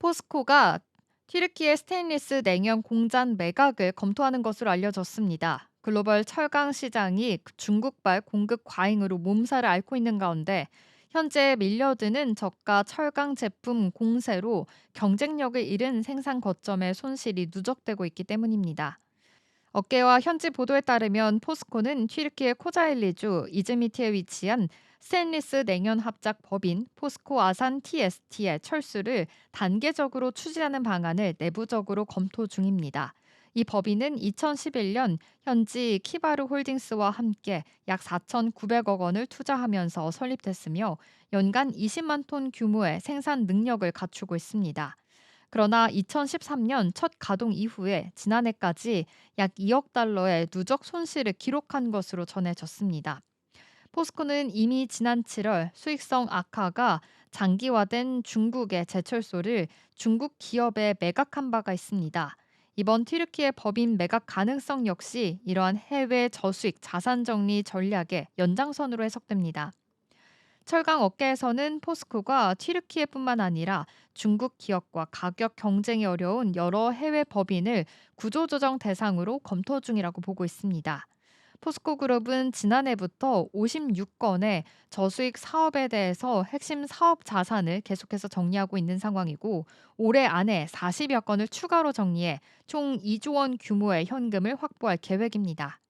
포스코가 튀르키예 스테인리스 냉연 공장 매각을 검토하는 것으로 알려졌습니다. 글로벌 철강 시장이 중국발 공급 과잉으로 몸살을 앓고 있는 가운데 현재 밀려드는 저가 철강 제품 공세로 경쟁력을 잃은 생산 거점의 손실이 누적되고 있기 때문입니다. 업계와 현지 보도에 따르면 포스코는 튀르키예 코자일리주 이즈미티에 위치한 스테인리스 냉연 합작 법인 포스코 아산 TST의 철수를 단계적으로 추진하는 방안을 내부적으로 검토 중입니다. 이 법인은 2011년 현지 키바르 홀딩스와 함께 약 4,900억 원을 투자하면서 설립됐으며 연간 20만 톤 규모의 생산 능력을 갖추고 있습니다. 그러나 2013년 첫 가동 이후에 지난해까지 약 2억 달러의 누적 손실을 기록한 것으로 전해졌습니다. 포스코는 이미 지난 7월 수익성 악화가 장기화된 중국의 제철소를 중국 기업에 매각한 바가 있습니다. 이번 튀르키예 법인 매각 가능성 역시 이러한 해외 저수익 자산 정리 전략의 연장선으로 해석됩니다. 철강 업계에서는 포스코가 튀르키예뿐만 아니라 중국 기업과 가격 경쟁이 어려운 여러 해외 법인을 구조조정 대상으로 검토 중이라고 보고 있습니다. 포스코 그룹은 지난해부터 56건의 저수익 사업에 대해서 핵심 사업 자산을 계속해서 정리하고 있는 상황이고 올해 안에 40여 건을 추가로 정리해 총 2조 원 규모의 현금을 확보할 계획입니다.